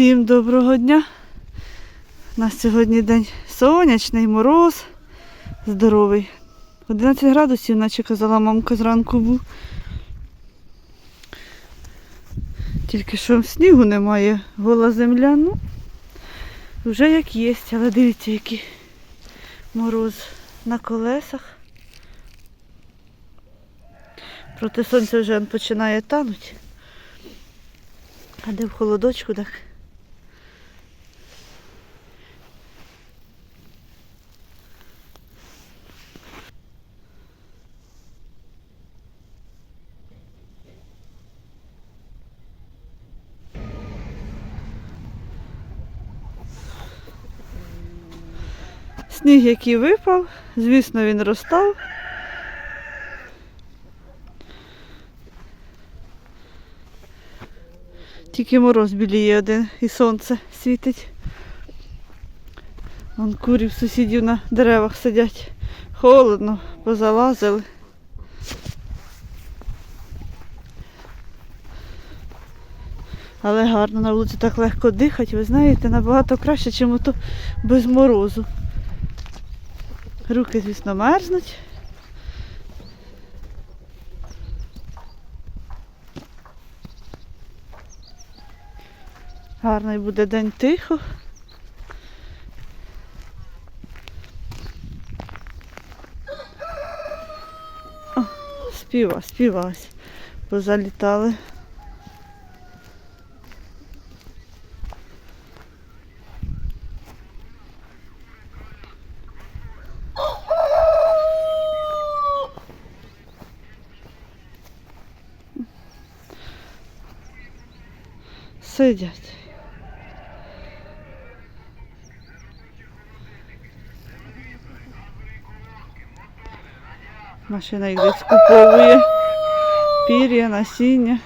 Всім доброго дня. У нас сьогодні день сонячний, мороз, здоровий. 11 градусів, наче казала мамка зранку був. Тільки що снігу немає, гола земля, ну, вже як є, але дивіться, який мороз на колесах. Проти сонця вже починає танути. А де в холодочку так? Сніг, який випав, звісно, він розстав. Тільки мороз біліє один і сонце світить. Вон курі в сусідів на деревах сидять. Холодно, позалазили. Але гарно на вулиці так легко дихати, ви знаєте, набагато краще, ніж ото без морозу. Руки, звісно, мерзнуть. Гарний буде день тихо. О, співа, співась. Позалітали. Сидять. Машина їх десь скуповує. Пір'я, насіння.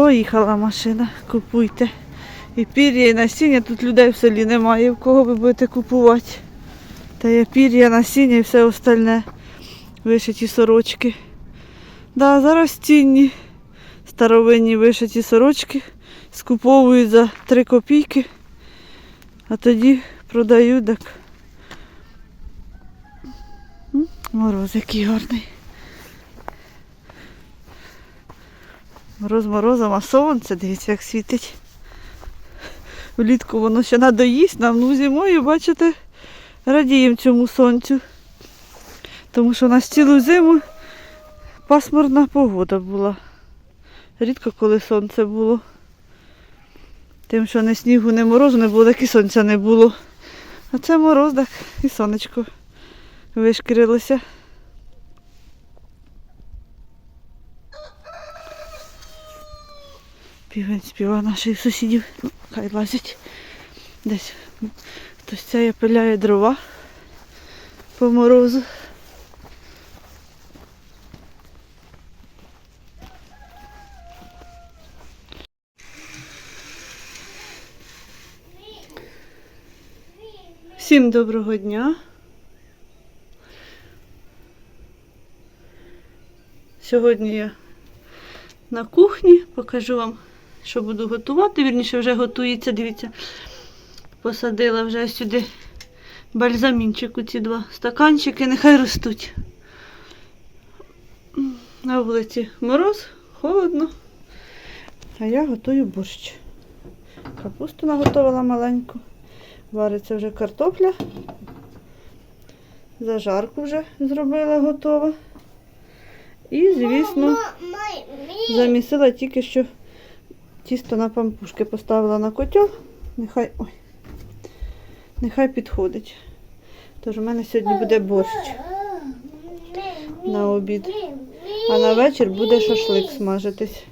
Поїхала машина, купуйте. І пір'я, і насіння, тут людей в селі немає, в кого ви будете купувати. Та є пір'я, насіння і все остальне. Вишиті сорочки. Да, зараз цінні старовинні вишиті сорочки скуповують за 3 копійки, а тоді продають так. Мороз який гарний. Мороз морозом, сонце, дивіться, як світить. Влітку воно ще надоїсть нам, ну зимою, бачите, радіємо цьому сонцю. Тому що у нас цілу зиму пасмурна погода була. Рідко коли сонце було. Тим, що не снігу, не морозу не було, так і сонця не було. А це мороз, так і сонечко вишкірилося. Півень співа наших сусідів. Ну, хай лазять. Десь хтось ця пиляє дрова по морозу. Всім доброго дня. Сьогодні я на кухні покажу вам що буду готувати. Вірніше вже готується, дивіться, посадила вже сюди бальзамінчик у ці два стаканчики, нехай ростуть. На вулиці мороз, холодно, а я готую борщ. Капусту наготовила маленьку. Вариться вже картопля. Зажарку вже зробила готова. І, звісно, замісила тільки що тісто на пампушки. Поставила на котел. Нехай, ой, нехай підходить. Тож у мене сьогодні буде борщ на обід. А на вечір буде шашлик смажитись.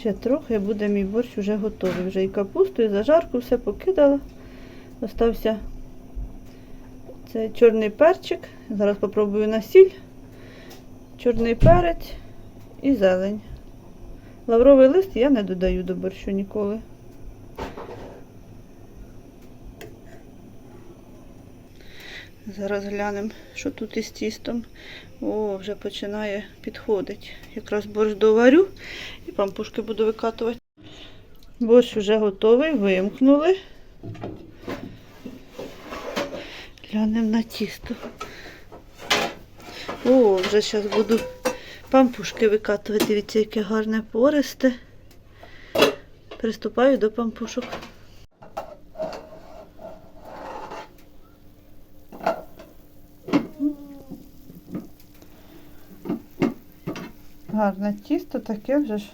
Ще трохи буде мій борщ вже готовий. Вже і капусту, і зажарку все покидала. Остався це чорний перчик. Зараз попробую на сіль. Чорний перець і зелень. Лавровий лист я не додаю до борщу ніколи. Зараз глянемо, що тут із тістом. О, вже починає підходити. Якраз борщ доварю і пампушки буду викатувати. Борщ вже готовий, вимкнули. Глянемо на тісто. О, вже зараз буду пампушки викатувати. Дивіться, яке гарне пористе. Приступаю до пампушок. Гарне тісто таке вже ж.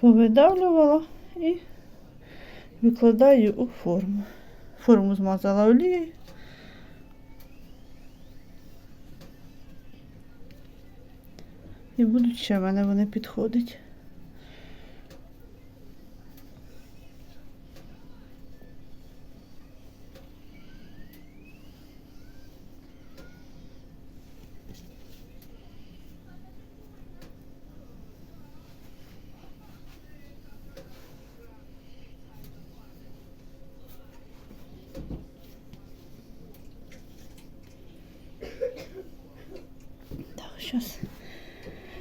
Повидавлювала і викладаю у форму. Форму змазала олією. І будуть ще в мене вони підходять. Так, зараз,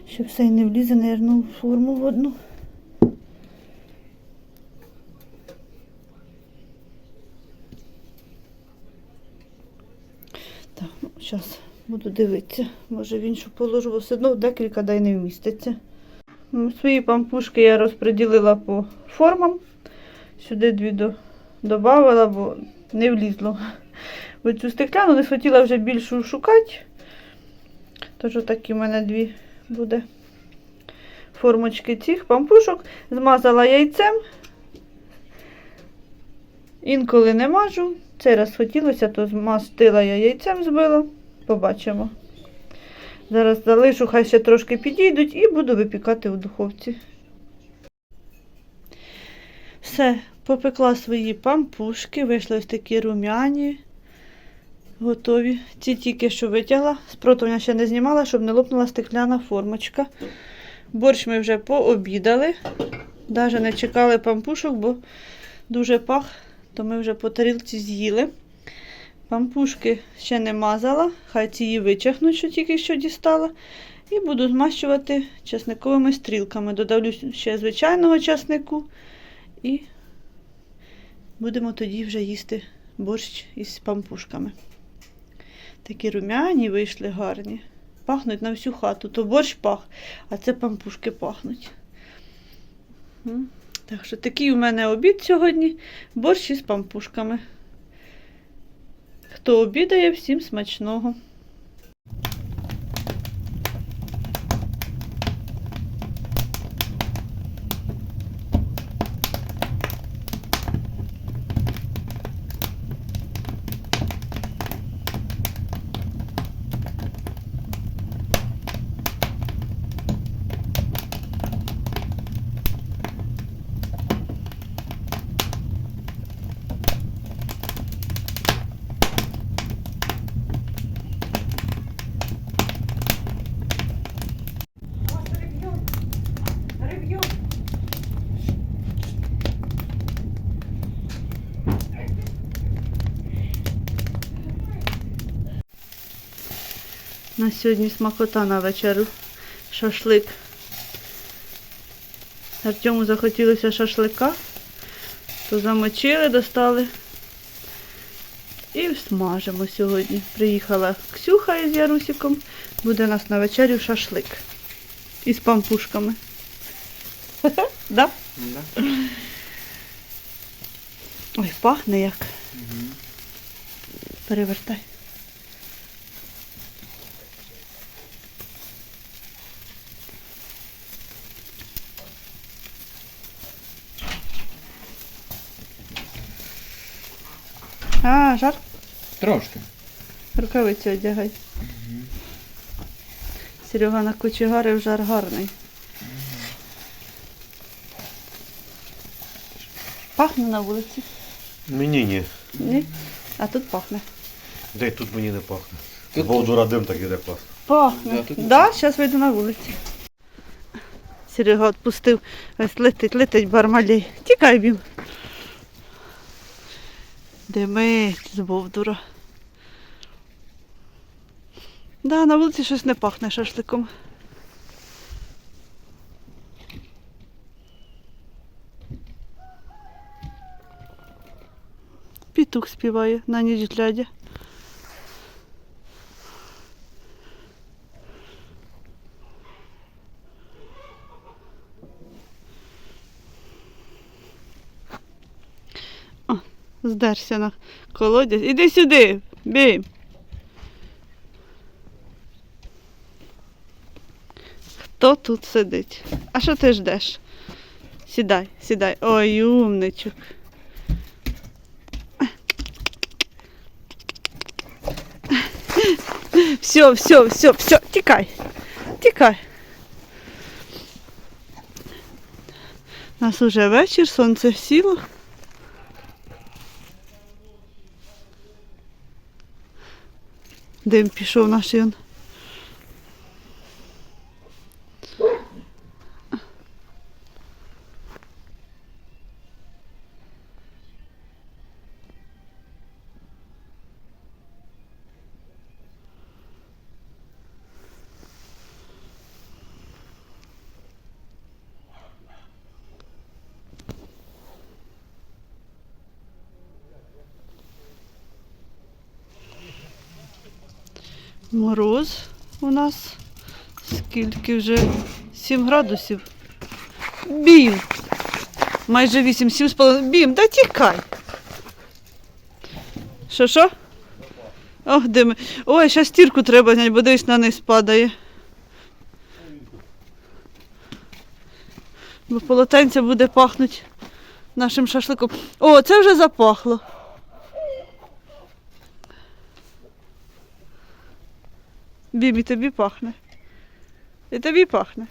щоб все й не влізе, наверно, в форму в одну. Так, ну, зараз буду дивитися. Може в іншу положу, бо все одно декілька дай не вміститься. Ну, Свої пампушки я розподілила по формам. Сюди дві до, додавала, бо не влізло. В цю стекляну не хотіла вже більшу шукати. Тож отакі в мене дві буде формочки цих пампушок. Змазала яйцем. Інколи не мажу. Цей раз хотілося, то змастила я яйцем збила. Побачимо. Зараз залишу, хай ще трошки підійдуть і буду випікати у духовці. Все, попекла свої пампушки, вийшли ось такі рум'яні. Готові. Ці тільки що витягла. З ще не знімала, щоб не лопнула стекляна формочка. Борщ ми вже пообідали. Навіть не чекали пампушок, бо дуже пах, то ми вже по тарілці з'їли. Пампушки ще не мазала, хай ці її вичахнуть, що тільки що дістала. І буду змащувати часниковими стрілками. Додавлю ще звичайного часнику. І будемо тоді вже їсти борщ із пампушками. Такі рум'яні вийшли гарні. Пахнуть на всю хату. То борщ пах, а це пампушки пахнуть. Так що такий у мене обід сьогодні. Борщ із пампушками. Хто обідає, всім смачного. На сьогодні смакота на вечерю. Шашлик. Артему захотілося шашлика, то замочили, достали. І смажимо сьогодні. Приїхала Ксюха із Ярусиком. Буде у нас на вечерю шашлик. Із пампушками. Да? Да. Ой, пахне як. Перевертай. А, жар. Трошки. Рукавиці одягай. Серега на кочегарив жар гарний. Пахне на вулиці? Мені ні. Ні? А тут пахне. Де тут мені не пахне. Тут З Волдура дим так іде класно. Пахне. Да, тут Да, зараз вийду на вулиці. Серега відпустив. Ось летить, летить бармалей. Тікай він. Димить з Бовдура. Да, на вулиці щось не пахне шашликом. Пітук співає на ніч глядя. Здерся на колодязь. Іди сюди, бій. Хто тут сидить? А що ти ждеш? Сідай, сідай. Ой, умничок. Все, все, все, все, тікай. Тікай. У нас уже вечір, сонце сіло. Дим пішов наш він. Мороз у нас скільки вже 7 градусів. Бім! Майже 8, 7 з половиною. Бім, да тікай. Що що? Ох, де ми. Ой, ще стірку треба зняти, бо дивись на низ падає. Бо полотенце буде пахнути нашим шашликом. О, це вже запахло. Бібі, тобі пахне. І тобі пахне.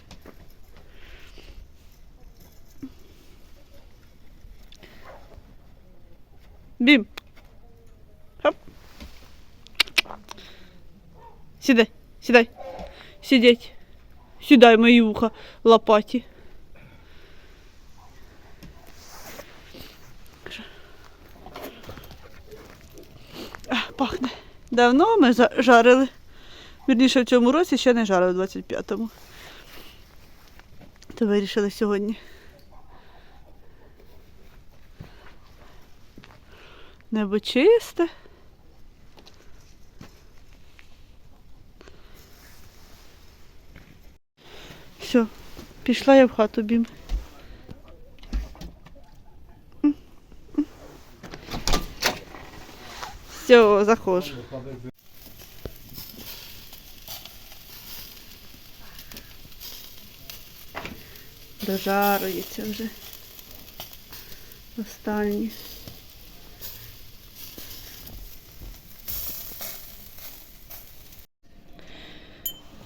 Бім. Хоп. Сідай, сідай. Сидеть. Сідай, мої вуха лопаті. А, пахне. Давно ми за- жарили. Вірніше в цьому році ще не жарив у 25-му. То вирішили сьогодні. Небо чисте. Все, пішла я в хату бім. Все, заходжу. Дожарується вже. Останні.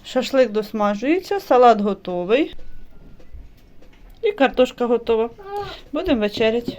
Шашлик досмажується, салат готовий. І картошка готова. Будемо вечеряти.